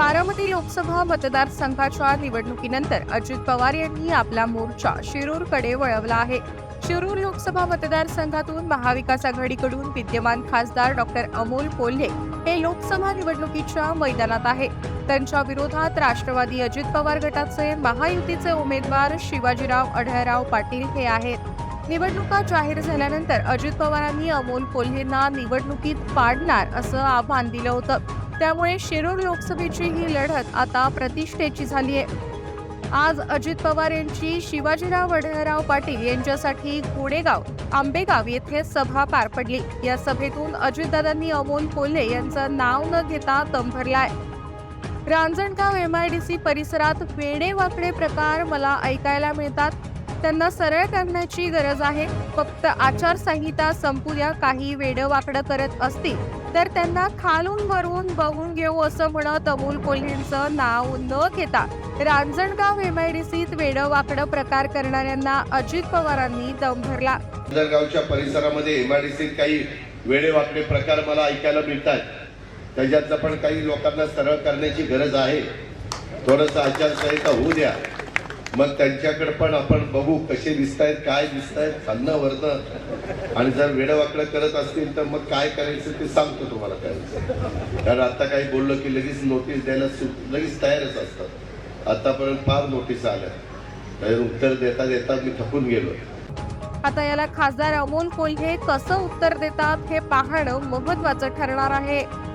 बारामती लोकसभा मतदारसंघाच्या निवडणुकीनंतर अजित पवार यांनी आपला मोर्चा शिरूरकडे वळवला आहे. शिरूर लोकसभा मतदारसंघातून महाविकास आघाडीकडून विद्यमान खासदार डॉक्टर अमोल कोल्हे हे लोकसभा निवडणुकीच्या मैदानात आहे. त्यांच्या विरोधात राष्ट्रवादी अजित पवार गटाचे महायुतीचे उमेदवार शिवाजीराव अढळराव पाटील हे आहेत. निवडणुका जाहीर झाल्यानंतर अजित पवारांनी अमोल कोल्हेंना निवडणुकीत पाडणार असं आव्हान दिलं होतं. त्यामुळे शिरूर लोकसभेची ही लढत आता प्रतिष्ठेची झाली आहे. आज अजित पवार यांची शिवाजीराव वढळराव पाटील यांच्यासाठी कोडेगाव आंबेगाव येथे सभा पार पडली. या सभेतून अजितदादांनी अमोल कोल्हे यांचं नाव न घेता दम भरलाय. रांजणगाव सी परिसरात वेडेवाकडे प्रकार मला ऐकायला मिळतात. त्यांना सरळ करण्याची गरज आहे. फक्त आचारसंहिता संपू द्या काही वेडवाकडं करत असतील. तर त्यांना खालून भरून बघून घेऊ असं म्हणत अमोल कोल्हेंचं नाव न घेता रांजणगाव एमआयडीसीत वेडवाकडं प्रकार करणाऱ्यांना अजित पवारांनी दम भरला. रांजणगावच्या परिसरामध्ये एमआयडीसीत काही वेडेवाकडे प्रकार मला ऐकायला मिळतात त्याच्यातलं पण काही लोकांना सरळ करण्याची गरज आहे. थोडंसं आचारसंहिता होऊ द्या. मग त्यांच्याकडे पण आपण बघू कसे दिसत आहेत काय दिसत आहेत खाल्लं वरनं. आणि जर वेडवाकडं करत असतील तर मग काय करायचं ते सांगतो तुम्हाला काय कारण आता काही बोललं की लगेच नोटीस द्यायला सु- लगेच तयारच असतात. आतापर्यंत फार नोटीस आल्या. उत्तर देता देता मी थकून गेलो. आता याला खासदार अमोल कोल्हे कसं उत्तर देतात हे पाहणं महत्वाचं ठरणार आहे.